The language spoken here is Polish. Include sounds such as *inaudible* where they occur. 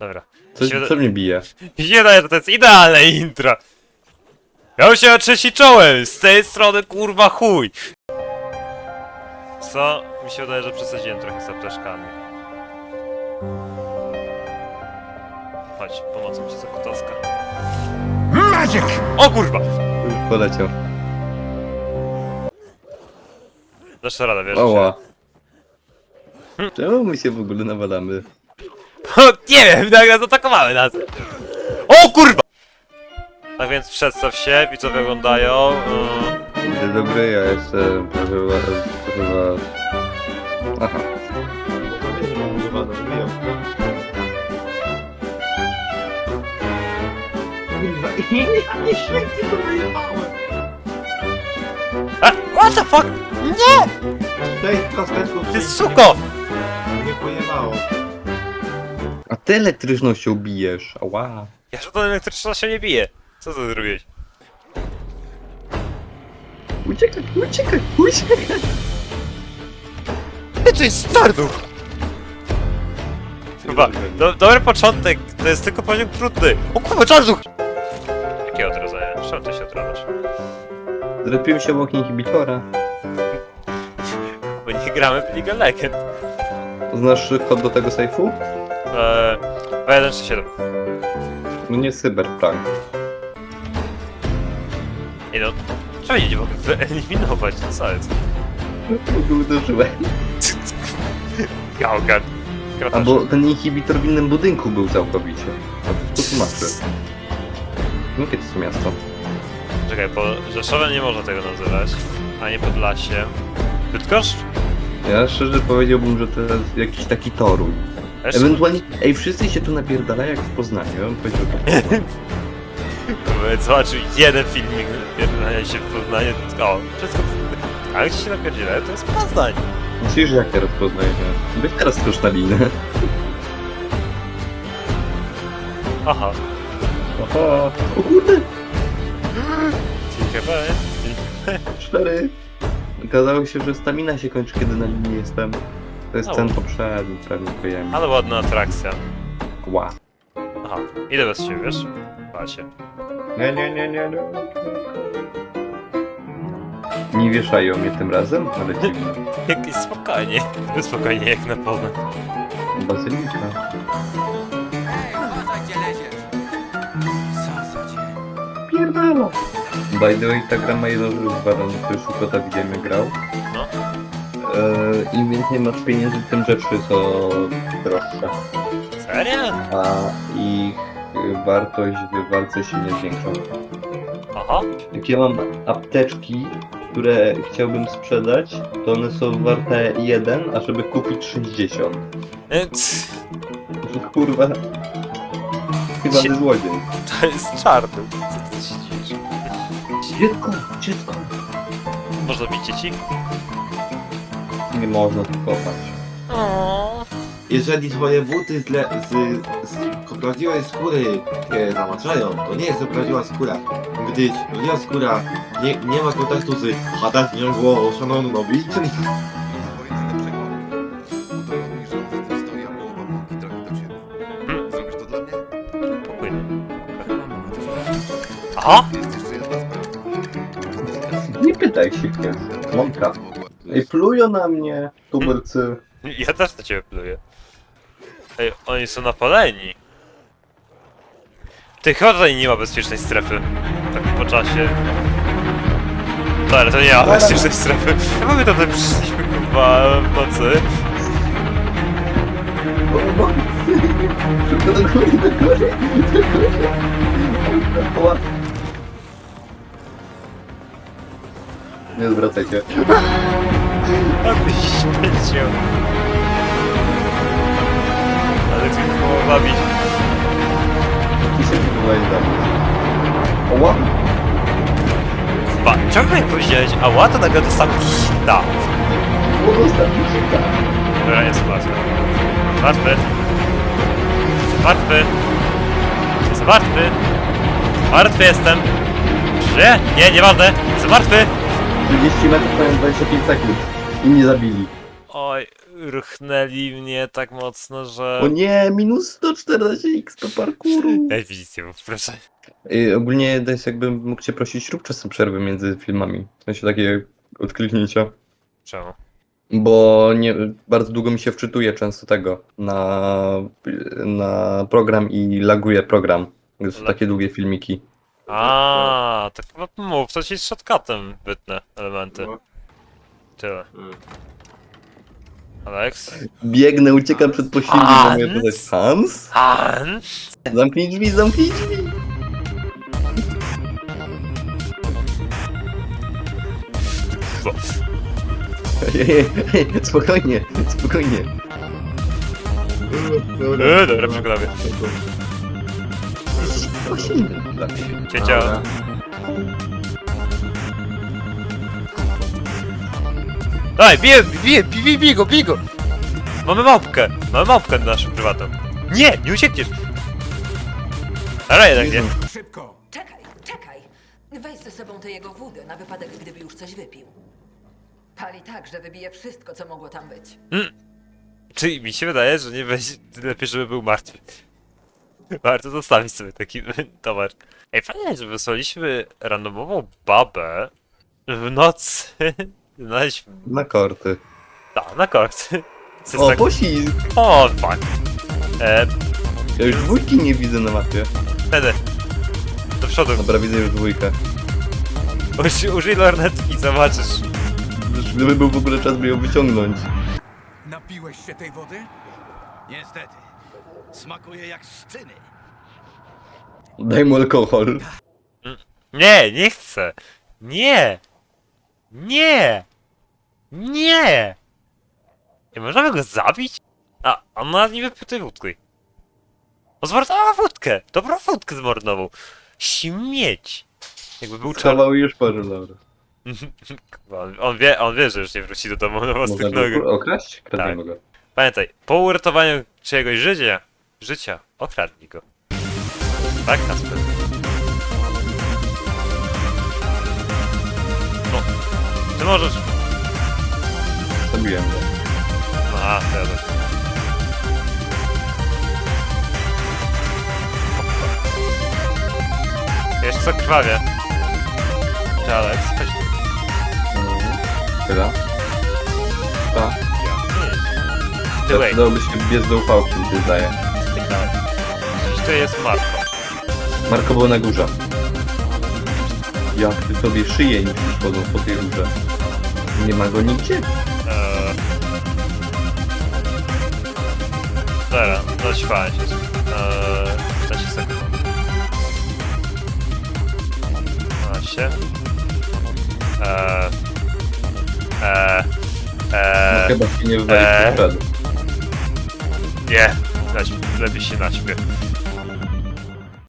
Dobra. Co, się, co mnie bije? mi się że to jest idealne intro. Ja się oczywiście czołem, z tej strony kurwa chuj. Co? Mi się wydaje, że przesadziłem trochę z apteczkami. Chodź, pomocą ci za. Magic! O kurwa! Już poleciał. Dasz radę, wiesz? Oła. Czemu my się w ogóle nawalamy? O, nie wiem, *laughs* nagle zaatakowały nas. O kurwa! Tak więc przedstaw się, widzowie oglądają. Yy, Dzień dobry, ja jestem, proszę was, proszę was. Aha. A, what the fuck? Tej kosteczką Ty suko! nie pojebało. Ty elektrycznością bijesz, ała. Ja że to elektryczna się nie bije. Co ty zrobiłeś? Uciekaj, uciekaj, uciekaj. Ty to jest starduch! Chyba, do, dobry początek, to jest tylko poziom trudny. O kurwa, czarduch! Jakie odrodzenie? Czemu ty się odradzasz? Zlepiłem się obok inhibitora. Bo nie gramy w League of Legends. Znasz kod do tego sejfu? Eee, 2137. No nie cyberprank. Nie no, czemu nie mogę *laughs* wyeliminować? Co jest? Uderzyłem. Gałgan. Albo ten inhibitor w innym budynku był całkowicie. A to tłumaczy. No kiedy to jest miasto? Czekaj, bo Rzeszowem nie można tego nazywać, ani Podlasiem. Bydgoszcz? Ja szczerze powiedziałbym, że to jest jakiś taki. Jeszcze- Ewentualnie, ej, wszyscy się tu napierdalają jak w Poznaniu. Ja bym powiedział, że Kurwa, *laughs* Zobaczył jeden filmik napierdalania się w Poznaniu. O, wszystko... Ale gdzie się napierdzielają, to jest Poznań. Że jak teraz poznajesz? Być teraz kosztalinę. Aha. Oho. O kurde, Ciekawe. cztery. Okazało się, że stamina się kończy, kiedy na linii jestem. To jest O. ten poprzedni, pewnie pojemny. Ale ładna atrakcja. Ła. Aha, idę bez ciebie, wiesz? Patrzcie. Nie, nie, nie, nie, nie. Nie wieszają mnie tym razem, ale dziwne. *laughs* Jakieś spokojnie. Spokojnie jak na Poznań. Bazylika. Uważaj, gdzie leziesz! Co za? Pierdalo. By the way, ta gra ma jedną rzecz zwaną, który Szukota widziałem grał. No. E, Im więcej masz pieniędzy, tym rzeczy są droższe. Serio? A ich wartość w walce się nie zwiększa. Aha. Jak ja mam apteczki, które chciałbym sprzedać, to one są warte 1, a żeby kupić 60. E, c- Kurwa. Chyba ty złodziej. To jest czarny. Co ty się dziwisz? Dziecko, dziecko. Można bić dzieci? Nie można tu kopać. Jeżeli twoje buty z, le, z, z prawdziwej skóry się zamaczają, to nie jest to prawdziwa skóra. Gdyż prawdziwa skóra nie, nie ma kontaktu z hadatnią głoszoną nowi, czyli Udowodnij, się, kiedy. Mąka. Ej, plują na mnie, tubylcy. Ja też na ciebie pluję. Ej, oni są napaleni. Ty chyba tutaj nie ma bezpiecznej strefy. Tak po czasie. No ale to nie ma bezpiecznej strefy. Ja pamiętam, że przyszliśmy kurwa w nocy. Szybko do góry, do góry, do góry. Ła. Nie zwracajcie. A ty śmiecił. Ale ty było bawić. Ty się próbowałeś zabić. Oła. Ba, czemu jak powiedziałeś, a łata nagle dostał hita. Pozostawił się tak. Dobra, nie zobaczę. Martwy. Martwy. Jest martwy. Martwy jestem. Żyję? Nie, nieważne. Jestem martwy. 30 metrów mają 25 sekund. I mnie zabili. Oj, ruchnęli mnie tak mocno, że... O nie, minus 140 XP parkouru. *laughs* Ej, widzicie, bo proszę. Y, ogólnie jest jakbym mógł cię prosić, rób czasem przerwy między filmami. W sensie takie odkliknięcia. Czemu? Bo nie, bardzo długo mi się wczytuje często tego na, na program i laguje program. To są Lag- takie długie filmiki. A, tak no mów, to ci z shotcutem wytnę elementy. No. Tyle. Mm. Alex? Biegnę, uciekam przed posilkiem, bo mnie Hans? Hans? Han? Zamknij drzwi, zamknij drzwi! Bo, Ej, ej, ej, spokojnie, spokojnie. e, dobra, przekonamy. Posilny dla mnie. Ciecia. Daj, bije, bije, bije, bije go, bije go! Mamy małpkę, mamy małpkę naszą prywatną. Nie, nie uciekniesz! Ale jednak nie. Szybko! Czekaj, czekaj! Weź ze sobą tę jego wódę na wypadek, gdyby już coś wypił. Pali tak, że wybije wszystko, co mogło tam być. Czyli mi się wydaje, że nie będzie lepiej, żeby był martwy. *laughs* Warto zostawić sobie taki *laughs* towar. Ej, fajnie, że wysłaliśmy randomową babę w nocy. *laughs* Znaleźliśmy. Na korty. Tak, na kort. Co O, tak... posilny! O, fuck. E, Ja już dwójki nie widzę na mapie. wtedy. Do przodu. Dobra, widzę już dwójkę. Użyj, użyj lornetki, zobaczysz. Już Gdyby był w ogóle czas, by ją wyciągnąć. Napiłeś się tej wody? Niestety. Smakuje jak szczyny. Daj mu alkohol. Nie, nie chcę. Nie. Nie. Nie. Nie możemy go zabić? A, on nawet nie wypił tej wódki. On zmarnował wódkę. Dobrą wódkę zmarnował. Śmieć. Jakby był czarny. Schował już parę dobra. *laughs* on, on wie, on wie, że już nie wróci do domu na własnych Można nogach. go okraść? Tak. Kradniemy go. Pamiętaj, po uratowaniu czyjegoś życia, życia, okradnij go. Tak, Kasper? No, ty możesz... Zabiłem go. A, teraz. Wiesz co, krwawie. Czy Alex? Chodź. Chyba. Tak. Wait, Dałoby się biec do upałki, mi się zdaje. tak. Gdzieś to jest Marko. Marko był na górze. Jak ty sobie szyję niszczysz chodząc po tej górze. Nie ma go nigdzie? Eee... Dobra, zaśpałem się. Eee... 15 sekund. 12. Eee... Eee... Eee... Chyba się nie wywalić eee. przed. Nie, lepiej się naćpię.